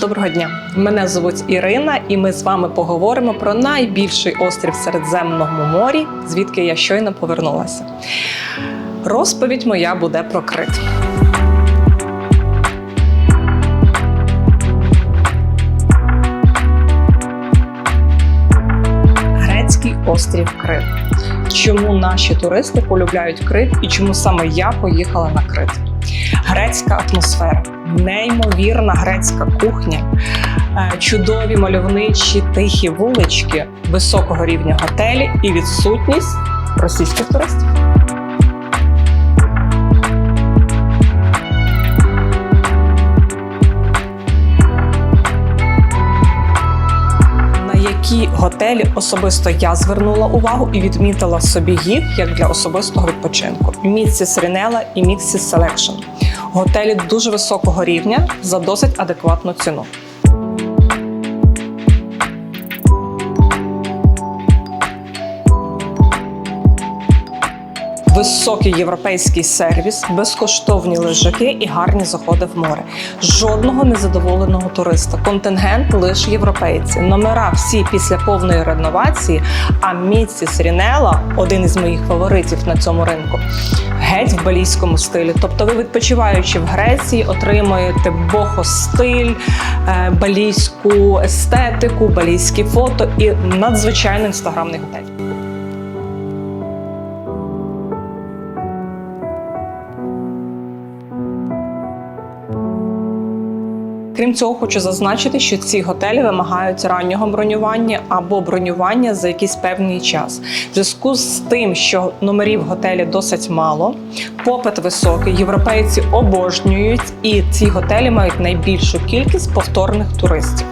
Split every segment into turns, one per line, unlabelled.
Доброго дня! Мене звуть Ірина, і ми з вами поговоримо про найбільший острів в Середземному морі, звідки я щойно повернулася. Розповідь моя буде про Крит. Грецький острів Крит. Чому наші туристи полюбляють Крит і чому саме я поїхала на Крит? Грецька атмосфера, неймовірна грецька кухня, е, чудові мальовничі тихі вулички, високого рівня готелі і відсутність російських туристів. Які готелі особисто я звернула увагу і відмітила собі їх як для особистого відпочинку: Міцсіс Рінела і Міцсіс Селекшн. Готелі дуже високого рівня за досить адекватну ціну. Високий європейський сервіс, безкоштовні лежаки і гарні заходи в море. Жодного незадоволеного туриста. Контингент лише європейці. Номера всі після повної реновації. А Міці Срінела, один із моїх фаворитів на цьому ринку, геть в балійському стилі. Тобто, ви відпочиваючи в Греції, отримуєте бохо-стиль, е, балійську естетику, балійські фото і надзвичайно інстаграмний готель. Крім цього, хочу зазначити, що ці готелі вимагають раннього бронювання або бронювання за якийсь певний час. В зв'язку з тим, що номерів готелі досить мало, попит високий, європейці обожнюють, і ці готелі мають найбільшу кількість повторних туристів.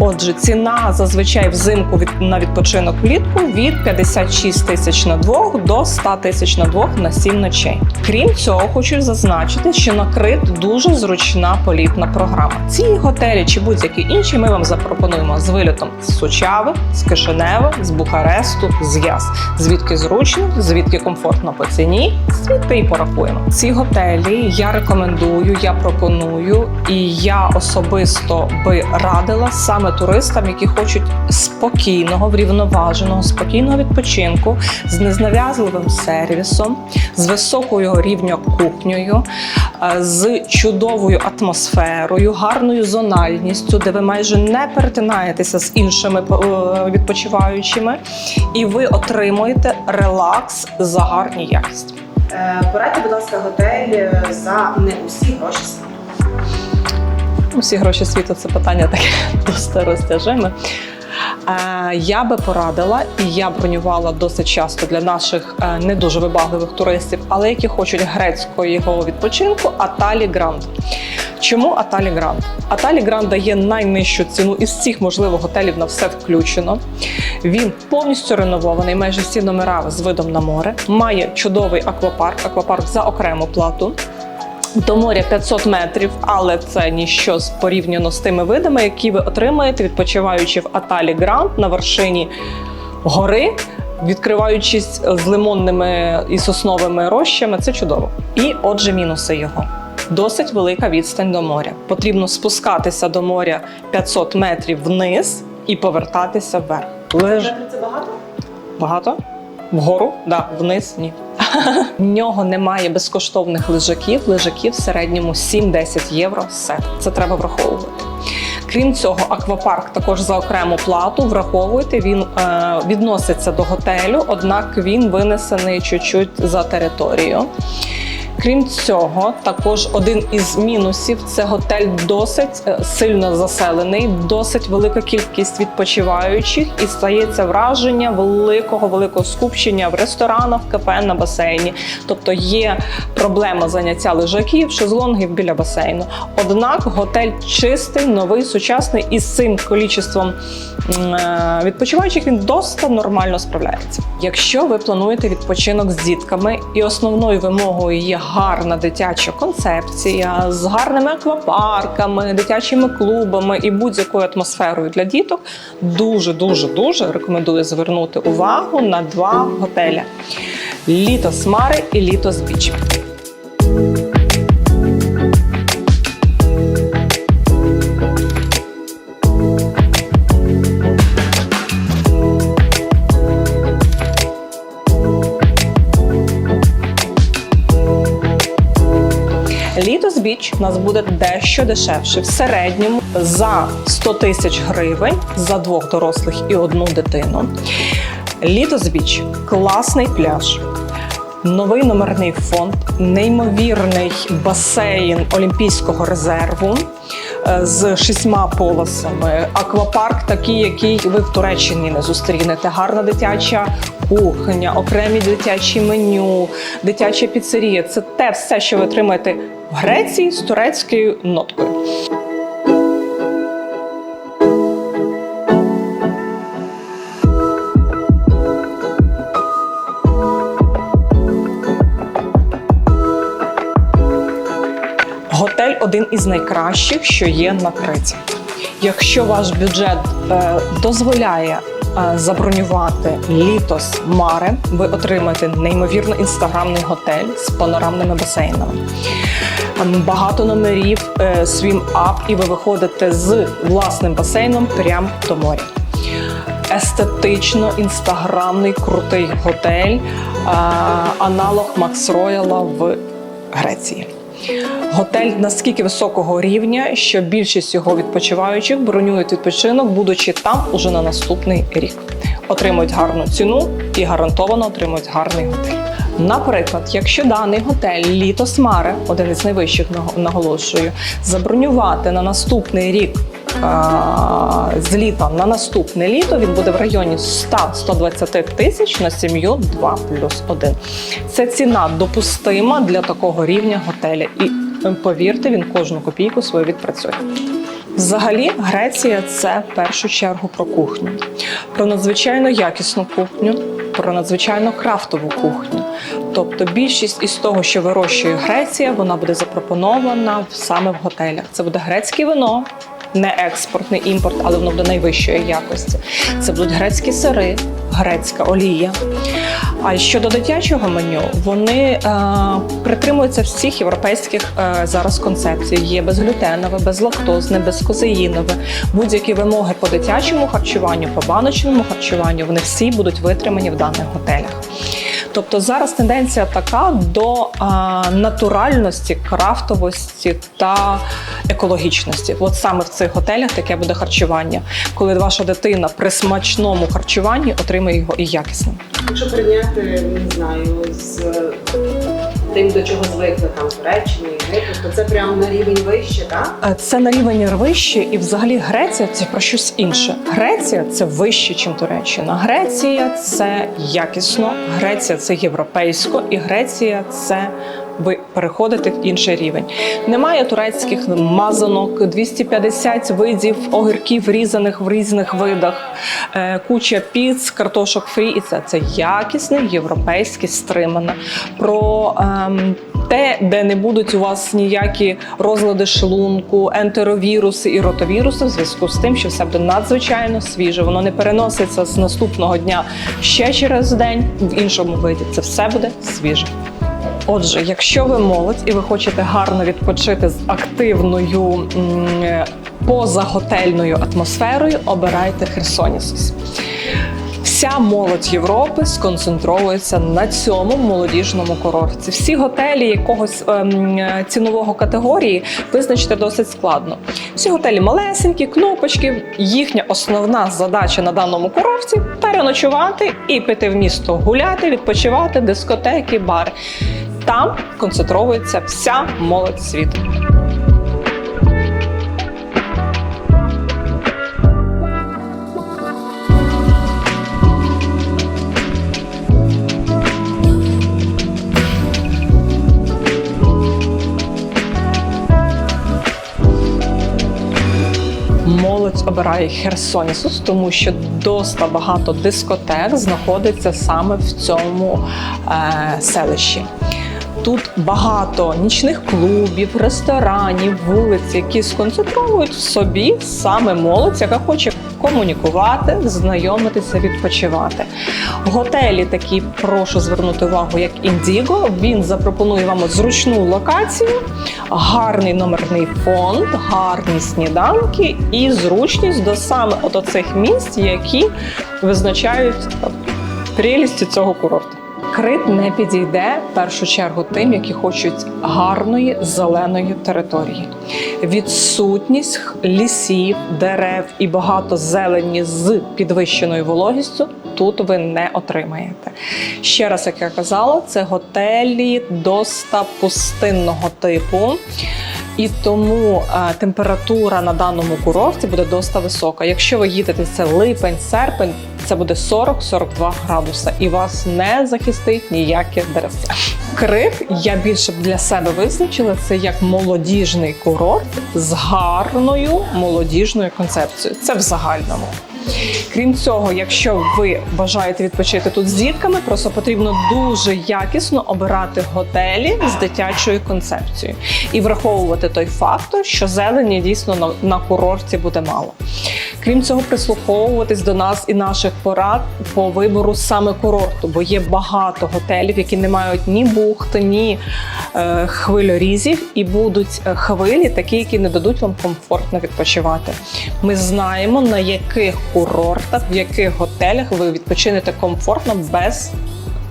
Отже, ціна зазвичай взимку від на відпочинок влітку від 56 тисяч на двох до 100 тисяч на двох на 7 ночей. Крім цього, хочу зазначити, що на Крит дуже зручна політна програма. Ці готелі чи будь-які інші ми вам запропонуємо з вильотом з Сучави, з Кишинева, з Бухаресту, з Яс. Звідки зручно, звідки комфортно по ціні, звідти і порахуємо. Ці готелі я рекомендую, я пропоную, і я особисто би радила саме туристам, які хочуть спокійного, врівноваженого, спокійного відпочинку з незнав'язливим сервісом, з високою рівня кухнею, е, з чудовою атмосферою, гарною зональністю, де ви майже не перетинаєтеся з іншими е, відпочиваючими, і ви отримуєте релакс за гарні якість.
Е, Порадьте, будь ласка, готель е, за не усі гроші.
Усі гроші світу це питання таке досить розтяжиме. Е, Я би порадила, і я бронювала досить часто для наших е, не дуже вибагливих туристів, але які хочуть грецького відпочинку, Аталі Гранд. Чому Аталі Гранд? Аталі Гранд дає найнижчу ціну із всіх можливих готелів на все включено. Він повністю реновований, майже всі номера з видом на море. Має чудовий аквапарк, аквапарк за окрему плату. До моря 500 метрів, але це ніщо з- порівняно з тими видами, які ви отримаєте, відпочиваючи в Аталі Гранд на вершині гори, відкриваючись з лимонними і сосновими рощами. Це чудово. І отже, мінуси його. Досить велика відстань до моря. Потрібно спускатися до моря 500 метрів вниз і повертатися вверх. Леж...
Це багато?
Багато? Вгору? Да, вниз ні. В нього немає безкоштовних лежаків. Лежаків в середньому 7-10 євро сет. Це треба враховувати. Крім цього, аквапарк також за окрему плату. Враховуйте, він е, відноситься до готелю, однак він винесений чуть-чуть за територію. Крім цього, також один із мінусів це готель досить е, сильно заселений, досить велика кількість відпочиваючих, і стається враження великого великого скупчення в ресторанах, кафе на басейні. Тобто є проблема заняття лежаків, шезлонгів біля басейну. Однак готель чистий, новий, сучасний і з цим кількістю відпочиваючих він досить нормально справляється. Якщо ви плануєте відпочинок з дітками, і основною вимогою є гарна дитяча концепція з гарними аквапарками, дитячими клубами і будь-якою атмосферою для діток, дуже дуже дуже рекомендую звернути увагу на два готелі: Літо Смари і Літо Біч. Літос Біч у нас буде дещо дешевше. В середньому за 100 тисяч гривень за двох дорослих і одну дитину. Літос Біч класний пляж. Новий номерний фонд, неймовірний басейн Олімпійського резерву е, з шістьма полосами, аквапарк, такий, який ви в Туреччині не зустрінете. Гарна дитяча кухня, окремі дитячі меню, дитяча піцерія. Це те все, що ви отримаєте в Греції з турецькою ноткою. Готель один із найкращих, що є на Криті. Якщо ваш бюджет е, дозволяє забронювати літос Маре, ви отримаєте неймовірно інстаграмний готель з панорамними басейнами. Багато номерів, е, свім ап, і ви виходите з власним басейном прямо до моря. Естетично інстаграмний крутий готель, е, аналог Макс Рояла в Греції. Готель наскільки високого рівня, що більшість його відпочиваючих бронюють відпочинок, будучи там уже на наступний рік. Отримують гарну ціну і гарантовано отримують гарний готель. Наприклад, якщо даний готель Літо Маре, один із найвищих наголошую, забронювати на наступний рік. З літа на наступне літо він буде в районі 100-120 тисяч на сім'ю 2 плюс 1. Це ціна допустима для такого рівня готеля. І е, повірте, він кожну копійку свою відпрацює. Взагалі, Греція це в першу чергу про кухню, про надзвичайно якісну кухню, про надзвичайно крафтову кухню. Тобто більшість із того, що вирощує Греція, вона буде запропонована саме в готелях. Це буде грецьке вино, не експорт, не імпорт, але воно буде найвищої якості. Це будуть грецькі сири, грецька олія. А щодо дитячого меню, вони е, притримуються всіх європейських е, зараз концепцій. Є безглютенове, безлактозне, безкозеїнове. Будь-які вимоги по дитячому харчуванню, по баночному харчуванню, вони всі будуть витримані в даних готелях. Тобто зараз тенденція така до а, натуральності, крафтовості та екологічності. От саме в цих готелях таке буде харчування, коли ваша дитина при смачному харчуванні отримає його і якісним.
Якщо порівняти, не знаю, з тим, до чого звикли там Туреччина, Єгипет, то це прямо на рівень вище, так?
Е, Це на рівень вище, і взагалі Греція це про щось інше. Греція це вище, ніж Туреччина. Греція це якісно, Греція це європейсько, і Греція це. Ви переходите в інший рівень. Немає турецьких мазанок, 250 видів огірків різаних в різних видах, е, куча піц, картошок фрі. І це, це якісне, європейське, стримане. Про ем, те, де не будуть у вас ніякі розлади шлунку, ентеровіруси і ротовіруси, в зв'язку з тим, що все буде надзвичайно свіже. Воно не переноситься з наступного дня ще через день в іншому виді. Це все буде свіже. Отже, якщо ви молодь і ви хочете гарно відпочити з активною позаготельною атмосферою, обирайте Херсонісус. Вся молодь Європи сконцентровується на цьому молодіжному курорті. Всі готелі якогось ем, цінового категорії визначити досить складно. Всі готелі малесенькі, кнопочки. Їхня основна задача на даному курорті переночувати і піти в місто гуляти, відпочивати, дискотеки, бари. Там концентровується вся молодь світу. Молодь обирає Херсонісус, тому що доста багато дискотек знаходиться саме в цьому е, селищі. Тут багато нічних клубів, ресторанів, вулиць, які сконцентровують в собі саме молодь, яка хоче комунікувати, знайомитися, відпочивати. Готелі такі прошу звернути увагу, як Індіго. Він запропонує вам зручну локацію, гарний номерний фонд, гарні сніданки і зручність до саме от оцих місць, які визначають прелісті цього курорту. Крит не підійде в першу чергу тим, які хочуть гарної зеленої території. Відсутність лісів, дерев і багато зелені з підвищеною вологістю тут ви не отримаєте. Ще раз, як я казала, це готелі доста пустинного типу. І тому е, температура на даному курорті буде доста висока. Якщо ви їдете це липень, серпень, це буде 40-42 градуси, і вас не захистить ніяке деревце. Крит я більше б для себе визначила це як молодіжний курорт з гарною молодіжною концепцією. Це в загальному. Крім цього, якщо ви бажаєте відпочити тут з дітками, просто потрібно дуже якісно обирати готелі з дитячою концепцією і враховувати той фактор, що зелені дійсно на курорті буде мало. Крім цього, прислуховуватись до нас і наших порад по вибору саме курорту, бо є багато готелів, які не мають ні бухти, ні е, хвильорізів, і будуть е, хвилі, такі, які не дадуть вам комфортно відпочивати. Ми знаємо на яких курортах, в яких готелях ви відпочинете комфортно без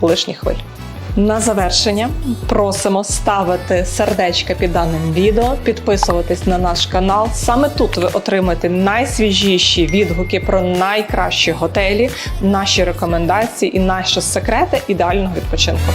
лишніх хвиль. На завершення просимо ставити сердечка під даним відео, підписуватись на наш канал. Саме тут ви отримаєте найсвіжіші відгуки про найкращі готелі, наші рекомендації і наші секрети ідеального відпочинку.